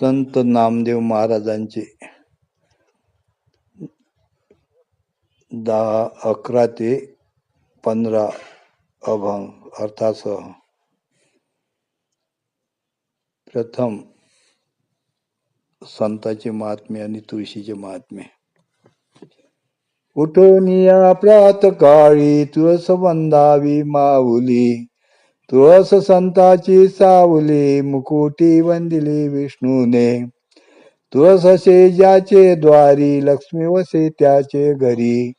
संत नामदेव महाराजांचे दहा अकरा ते पंधरा अभंग अर्थासह प्रथम संताचे महात्म्य आणि तुळशीचे महात्म्य. उठोनिया प्रात काळी तुळस बंधावी माऊली तुळस संताची सावली मुकुटी वंदिली विष्णूने. तुळस ज्याचे द्वारी लक्ष्मी वसे त्याचे घरी.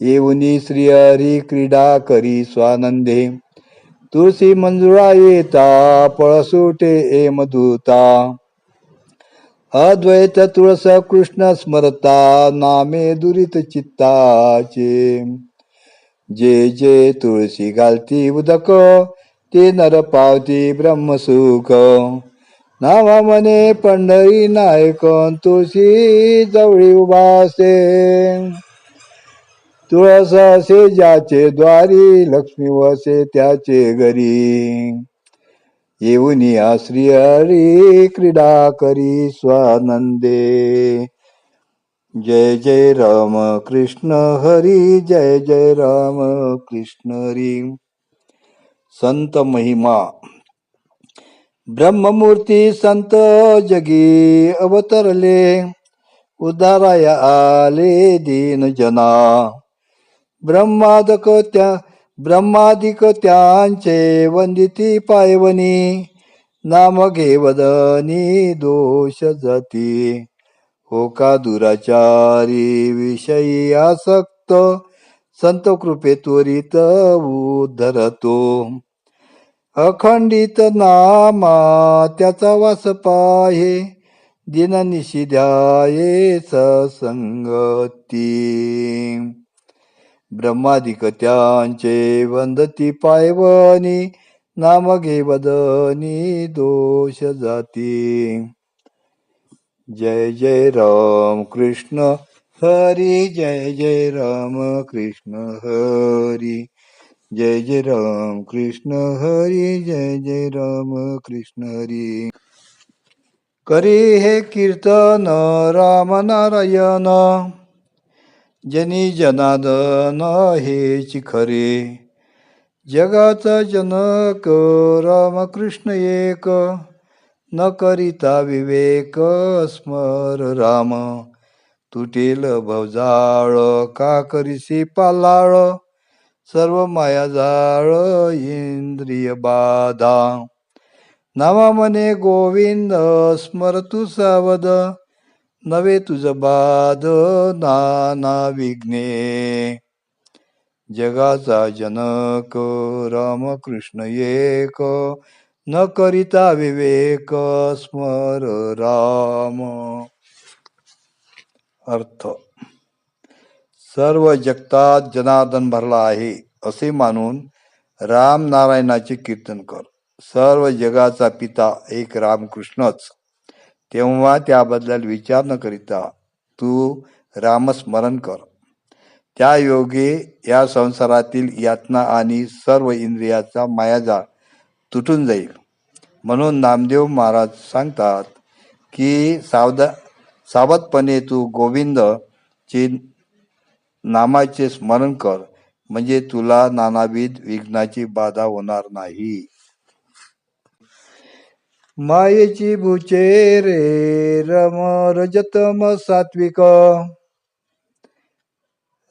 येऊनी श्रीहरी क्रीडा करी स्वानंदे. तुळशी मंजुळा येता पळसुटे ए मधुता. अद्वैत तुळस कृष्ण स्मरता नामे दुरित चित्ताचे. जे जे तुळशी घालती उदक ते नर पावती ब्रह्मसुख. नावा मने पंढरी नायक तुळशी जवळी उभासे. तुळस असे ज्याचे द्वारी लक्ष्मी वसे त्याचे घरी. येऊन या श्री हरी क्रीडा करी स्वानंदे. जय जय राम कृष्ण हरी जय जय राम कृष्ण हरी. संत महिमा। ब्रह्ममूर्ती संत जगी अवतरले उदाराया आले दीन जना। ब्रह्मादक त्या ब्रह्मादिक त्यांचे वंदिती पायवनी नाम घेवदनी दोष जाती। हो का दुराचारी विषयी आसक्त संत कृपे त्वरित उद्धरतो. अखंडित नामा त्याचा वास पाहे दिननिशी ध्याये ससंगती. ब्रह्मादिक त्यांचे वंदती पायवनी नाम घे वदनी दोष जाती. जय जय राम कृष्ण. हरी जय जय राम कृष्ण हरी जय जय राम कृष्ण हरी जय जय राम कृष्ण हरी। करी हे कीर्तन राम नारायण जनी जनादन हे खरे जगात जनक रामकृष्ण एक न करिता विवेक स्मर राम। तुटेल भवजाळ का करीसी पालाळ? सर्व माया जाळ इंद्रिय बाधा. नावा मने गोविंद स्मर तू सावध. नवे तुझ बाध नाना विघ्ने. जगाचा जनक रामकृष्ण एक. न करिता विवेक स्मर राम. अर्थ. सर्व जगतात जनार्दन भरला आहे असे मानून राम नारायणाचे कीर्तन कर. सर्व जगाचा पिता एक रामकृष्णच. तेव्हा त्याबद्दल विचार न करिता तू रामस्मरण कर. त्या योगे या संसारातील यातना आणि सर्व इंद्रियाचा मायाजाळ तुटून जाईल. म्हणून नामदेव महाराज सांगतात की सावधा सावधपणे तू गोविंद चे नामाचे स्मरण कर म्हणजे तुला नानाविध विघ्नाची बाधा होणार नाही. मायेची भूचे रे रम रजतम सात्विक.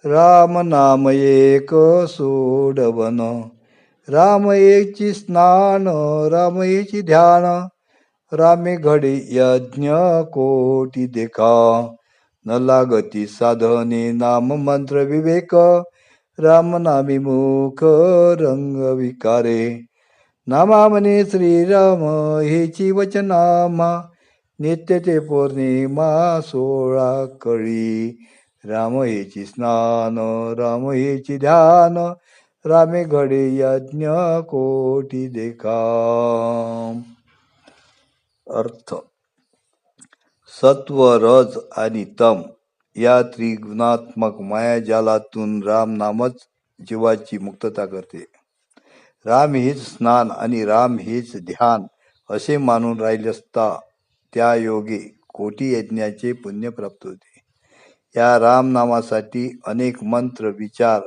राम नाम एक सोडवन राम एकची स्नान राम एची ध्यान. रामे घडी यज्ञ कोटी देखा. न लागती साधने नाम मंत्र विवेक. राम नामी मुख रंग विकारे. नामा म्हणे श्रीराम हेची वचनामा नित्य ते पौर्णिमा सोळा कळी. राम हेची स्नान राम हेची ध्यान. रामे घडे यज्ञ कोटी देखा. अर्थ. सत्व रज आणि तम या त्रिगुणात्मक मायाजालातून राम नामच जीवाची मुक्तता करते. राम हेच स्नान आणि राम हेच ध्यान असे मानून राहिले असता त्या योगे कोटी यज्ञाचे पुण्य प्राप्त होते. या रामनामासाठी अनेक मंत्र विचार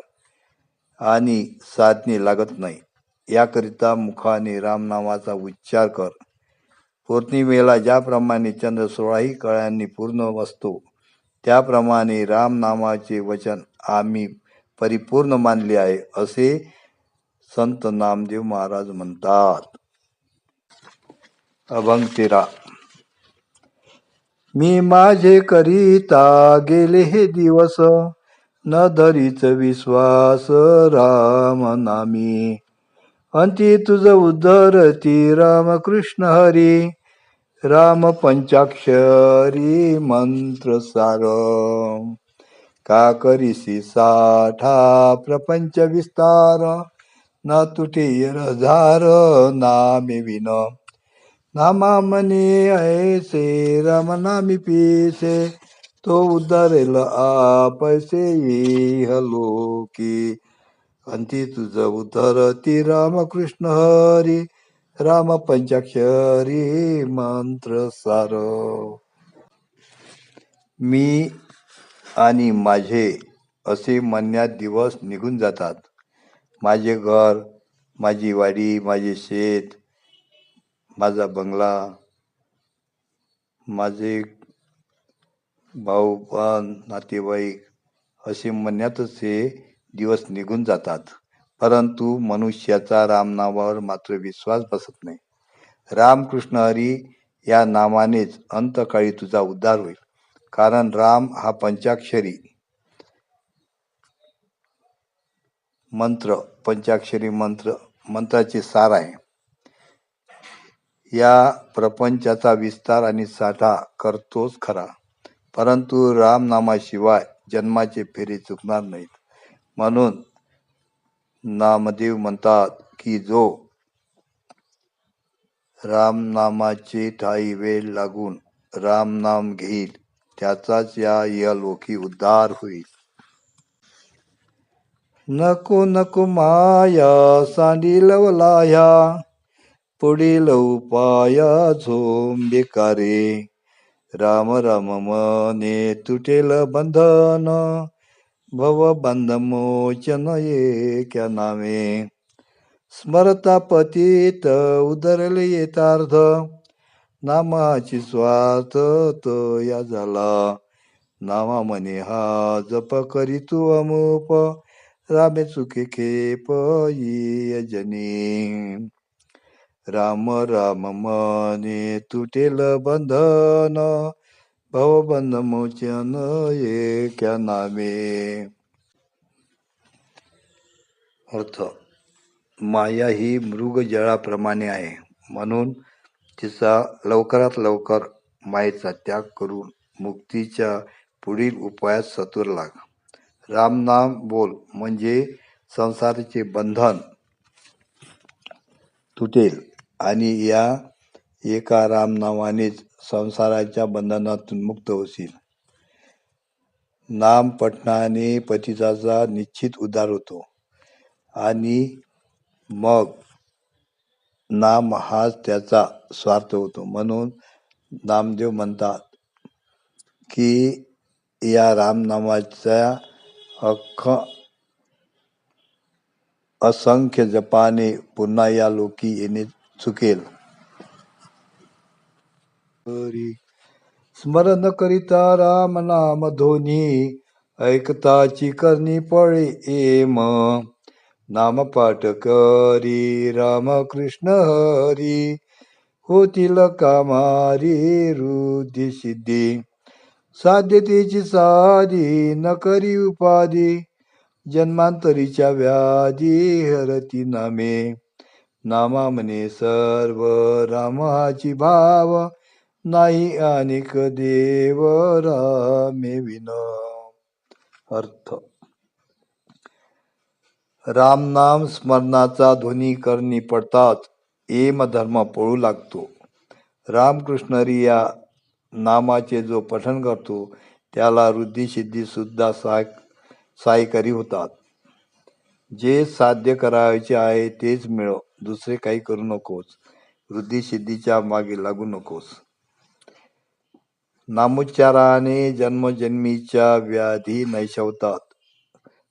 आणि साधने लागत नाही याकरिता मुखाने रामनामाचा उच्चार कर. पौर्णिमेला ज्याप्रमाणे चंद्र सोळाही कळ्यांनी पूर्ण असतो त्याप्रमाणे रामनामाचे वचन आम्ही परिपूर्ण मानले आहे असे संत नामदेव महाराज म्हणतात. अभंग तेरा. मी माझे करिता गेले हे दिवस न धरीच विश्वास राम नामी. अंती तुझ उद्धरती राम कृष्ण हरी राम पंचाक्षरी मंत्र सार. का करीसी साठा प्रपंच विस्तार ना तुटे झार नामे विन. नामा मने ऐसे राम नामी पिसे तो उद्धारेल आपैसे लोकी अंती तुझ उद्धरती राम कृष्ण हरी राम पंचाक्षरी मंत्र सार. मी आणि माझे असे म्हणण्यात दिवस निघून जातात. माझे घर माझी वाडी माझे शेत माझा बंगला माझे भाऊ पण नातेवाईक असे म्हणण्यातच हे दिवस निघून जातात. परंतु मनुष्याचा रामनामावर मात्र विश्वास बसत नाही. रामकृष्ण हरी या नामानेच अंतकाळी तुझा उद्धार होईल. कारण राम हा पंचाक्षरी मंत्र पंचाक्षरी मंत्र मंत्राचे सार आहे. या प्रपंचाचा विस्तार आणि साठा करतोच खरा. परंतु रामनामाशिवाय जन्माचे फेरे चुकणार नाहीत. म्हणून नामदेव म्हणतात की जो रामनामाचे ठाई वेळ लागून रामनाम घेईल त्याचाच या यलोकी उद्धार होईल. नको नको माया सांडी लवलाया पुढील उपाया झोम बेकारे राम राम मने तुटेल बंधन भव नामे स्मरता पतित उदरले येतार्थ नामाची स्वार्थ तो या झाला। नामा म्हणे हा जप करी तू अमुप रामे चुके खेप जनी। राम राम मने तुटेल बंधन भवबंध मोचन एक्या नामे अर्थ माया ही मृग जळाप्रमाणे आहे म्हणून तिचा लवकरात लवकर मायेचा त्याग करून मुक्तीच्या पुढील उपायात सतुर लाग. रामनाम बोल म्हणजे संसाराचे बंधन तुटेल आणि या एका रामनामानेच संसाराच्या बंधनातून मुक्त होशील. नाम पठणाने पतिताचा निश्चित उद्धार होतो. आणि मग नाम हाच त्याचा स्वार्थ होतो. म्हणून नामदेव म्हणतात की या रामनामाच्या अख्ख असंख्य जपाने पुन्हा या लोकी येणे चुकेल. हरी स्मरण करिता राम नाम धोनी ऐकताची करणी पळे एम. नाम पाठ करी. राम कृष्ण हरी. होतील कामारी रुद्धी सिद्धी. साध्यतेची साधी न करी उपाधी. जन्मांतरीच्या व्याधी हरती नामे. नामा म्हणे सर्व रामाची भाव. नाही अनेक देव रामे विन। अर्थ। रामनाम स्मरणाचा ध्वनी करणी पडताच एम धर्म पळू लागतो। रामकृष्णरी या नामाचे जो पठन करतो त्याला वृद्धी सिद्धी सुद्धा सहाय सहाय्यकारी होतात। जे साध्य करायचे आहे तेच मिळव दुसरे काही करू नकोस। वृद्धिसिद्धीच्या मागे लागू नकोस। नामोच्चाराने जन्मजन्मीच्या व्याधी नैशवतात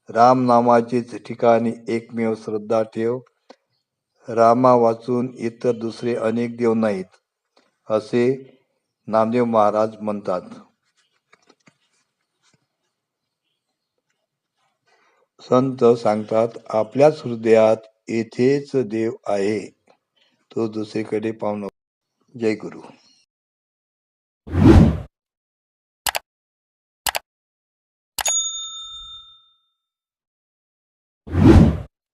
रामनामाचीच ठिकाणी एकमेव श्रद्धा ठेव. रामा वाचून इतर दुसरे अनेक देव नाहीत असे नामदेव महाराज म्हणतात. संत सांगतात आपल्याच हृदयात येथेच देव आहे तो दुसरीकडे पाहू नको. जय गुरु.